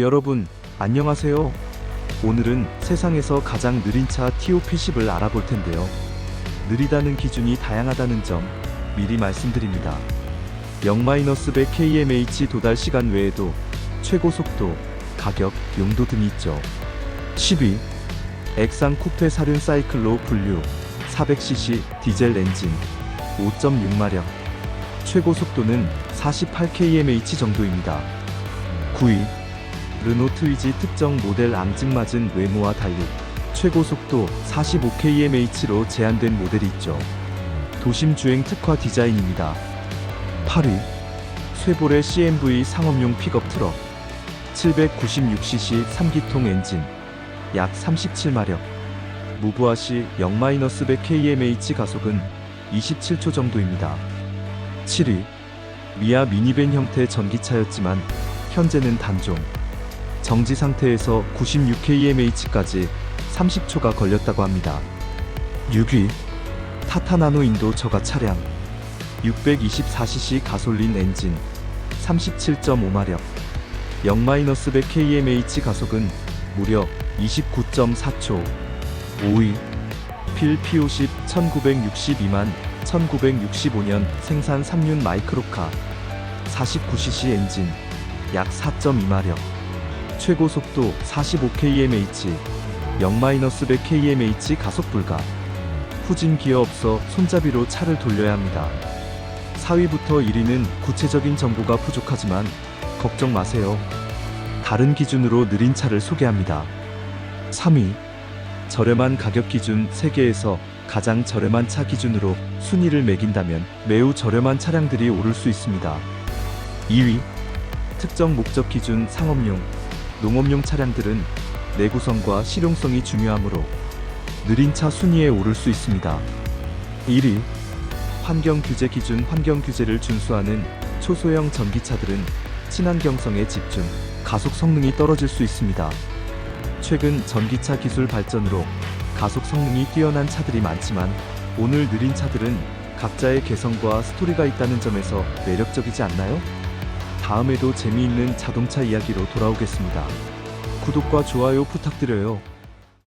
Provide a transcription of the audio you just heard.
여러분, 안녕하세요. 오늘은 세상에서 가장 느린 차 TOP10을 알아볼 텐데요. 느리다는 기준이 다양하다는 점 미리 말씀드립니다. 0-100 kmh 도달 시간 외에도 최고 속도, 가격, 용도 등이 있죠. 10위 액상 쿠페 사륜 사이클로 분류 400cc 디젤 엔진 5.6마력 최고 속도는 48kmh 정도입니다. 9위 르노 트위지 특정 모델 앙증맞은 외모와 달리 최고 속도 45kmh로 제한된 모델이 있죠. 도심 주행 특화 디자인입니다. 8위 쇠볼의 CMV 상업용 픽업 트럭 796cc 3기통 엔진 약 37마력 무부하시 0-100 kmh 가속은 27초 정도입니다. 7위 미아 미니밴 형태 전기차였지만 현재는 단종 정지 상태에서 96kmh까지 30초가 걸렸다고 합니다. 6위 타타 나노 인도 저가 차량 624cc 가솔린 엔진 37.5마력. 0-100 kmh 가속은 무려 29.4초. 5위 필 P50 1962만 1965년 생산 3륜 마이크로카 49cc 엔진 약 4.2마력 최고 속도 45kmh 0-100 kmh 가속 불가 후진 기어 없어 손잡이로 차를 돌려야 합니다. 4위부터 1위는 구체적인 정보가 부족하지만 걱정 마세요. 다른 기준으로 느린 차를 소개합니다. 3위 저렴한 가격 기준 세계에서 가장 저렴한 차 기준으로 순위를 매긴다면 매우 저렴한 차량들이 오를 수 있습니다. 2위 특정 목적 기준 상업용, 농업용 차량들은 내구성과 실용성이 중요하므로 느린 차 순위에 오를 수 있습니다. 1위 환경 규제 기준 환경 규제를 준수하는 초소형 전기차들은 친환경성에 집중, 가속 성능이 떨어질 수 있습니다. 최근 전기차 기술 발전으로 가속 성능이 뛰어난 차들이 많지만 오늘 느린 차들은 각자의 개성과 스토리가 있다는 점에서 매력적이지 않나요? 다음에도 재미있는 자동차 이야기로 돌아오겠습니다. 구독과 좋아요 부탁드려요.